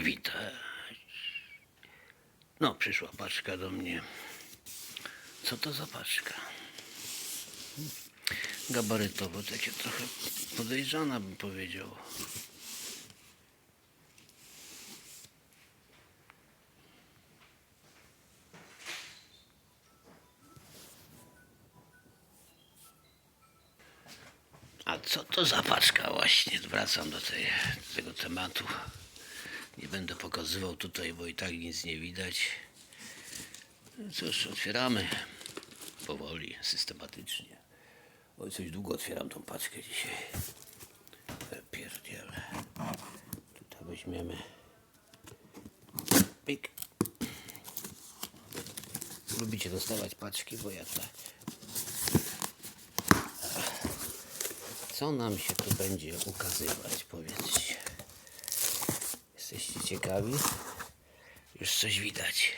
powitać. No, przyszła paczka do mnie. Co to za paczka? Gabarytowo takie trochę podejrzana bym powiedział. A co to za paczka właśnie? Wracam do, tej, do tego tematu. Nie będę pokazywał tutaj, bo i tak nic nie widać. No Cóż, otwieramy powoli, systematycznie. Oj, coś długo otwieram tą paczkę dzisiaj. E, Pierdziele. Tutaj weźmiemy. Pik. Lubicie dostawać paczki, bo ja tak. Co nam się tu będzie ukazywać, powiedzcie. Jesteście ciekawi? Już coś widać.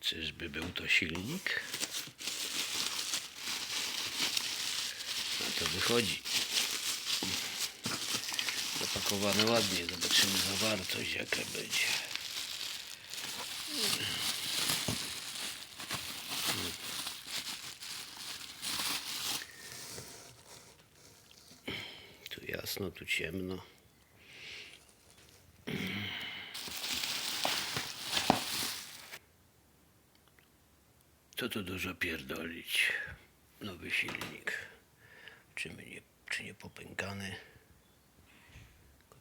Czyżby był to silnik? Na to wychodzi. Zapakowane ładnie. Zobaczymy zawartość jaka będzie. Tu jasno, tu ciemno. Tu dużo pierdolić? Nowy silnik. Czy, nie, czy nie popękany?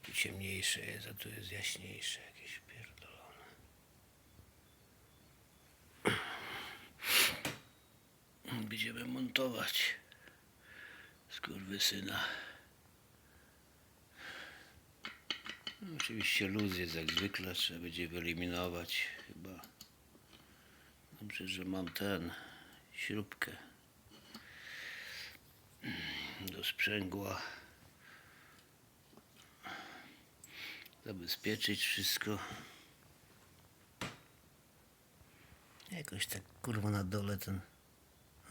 Tu ciemniejsze jest, a tu jest jaśniejsze. Jakieś pierdolone. Będziemy montować. Skurwysyna. No, oczywiście luz jest jak zwykle, trzeba będzie wyeliminować chyba. Dobrze, że mam ten śrubkę do sprzęgła. Zabezpieczyć wszystko. Jakoś tak kurwa na dole ten.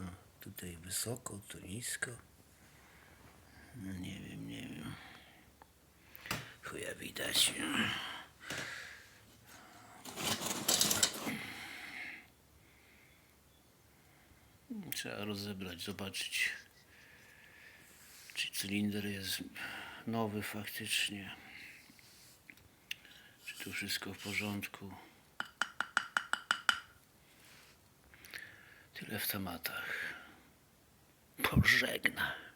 O, tutaj wysoko, tu nisko. No nie wiem, nie wiem. Widać. Trzeba rozebrać, zobaczyć, czy cylinder jest nowy faktycznie. Czy tu wszystko w porządku. Tyle w tematach. Pożegna.